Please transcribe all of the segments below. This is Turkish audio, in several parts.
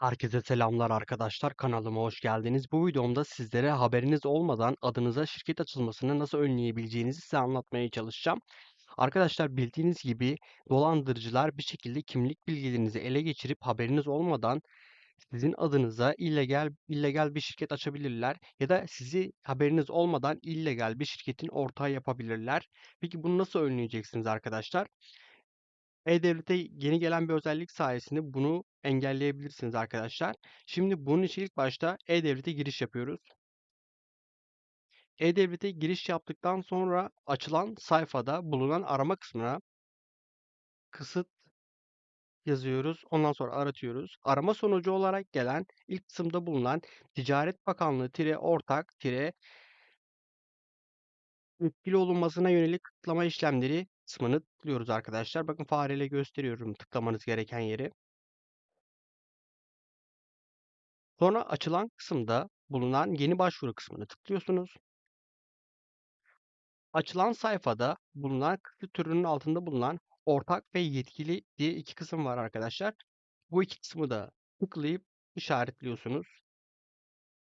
Herkese selamlar arkadaşlar. Kanalıma hoş geldiniz. Bu videomda sizlere haberiniz olmadan adınıza şirket açılmasını nasıl önleyebileceğinizi size anlatmaya çalışacağım. Arkadaşlar bildiğiniz gibi dolandırıcılar bir şekilde kimlik bilgilerinizi ele geçirip haberiniz olmadan sizin adınıza illegal illegal bir şirket açabilirler ya da sizi haberiniz olmadan illegal bir şirketin ortağı yapabilirler. Peki bunu nasıl önleyeceksiniz arkadaşlar? E-Devlet'e yeni gelen bir özellik sayesinde bunu engelleyebilirsiniz arkadaşlar. Şimdi bunun için ilk başta E-Devlet'e giriş yapıyoruz. E-Devlet'e giriş yaptıktan sonra açılan sayfada bulunan arama kısmına kısıt yazıyoruz. Ondan sonra aratıyoruz. Arama sonucu olarak gelen ilk kısımda bulunan Ticaret Bakanlığı ortak tire olunmasına yönelik tıklama işlemleri kısmını tıklıyoruz arkadaşlar. Bakın fareyle gösteriyorum tıklamanız gereken yeri. Sonra açılan kısımda bulunan yeni başvuru kısmını tıklıyorsunuz. Açılan sayfada bulunan kısım türünün altında bulunan ortak ve yetkili diye iki kısım var arkadaşlar. Bu iki kısmı da tıklayıp işaretliyorsunuz.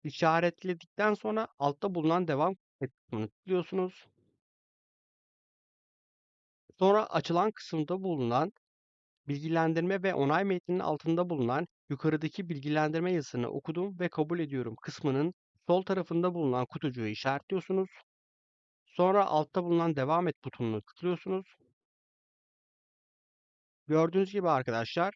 İşaretledikten sonra altta bulunan devam kısmını tıklıyorsunuz. Sonra açılan kısımda bulunan bilgilendirme ve onay metninin altında bulunan yukarıdaki bilgilendirme yazısını okudum ve kabul ediyorum kısmının sol tarafında bulunan kutucuğu işaretliyorsunuz. Sonra altta bulunan devam et butonunu tıklıyorsunuz. Gördüğünüz gibi arkadaşlar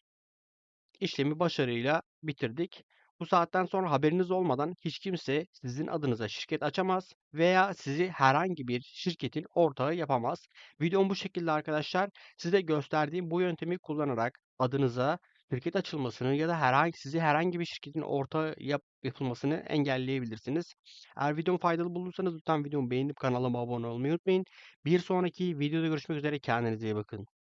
işlemi başarıyla bitirdik. Bu saatten sonra haberiniz olmadan hiç kimse sizin adınıza şirket açamaz veya sizi herhangi bir şirketin ortağı yapamaz. Videom bu şekilde arkadaşlar. Size gösterdiğim bu yöntemi kullanarak adınıza şirket açılmasını ya da herhangi sizi herhangi bir şirketin ortağı yap, yapılmasını engelleyebilirsiniz. Eğer videomu faydalı bulursanız lütfen videomu beğenip kanalıma abone olmayı unutmayın. Bir sonraki videoda görüşmek üzere. Kendinize iyi bakın.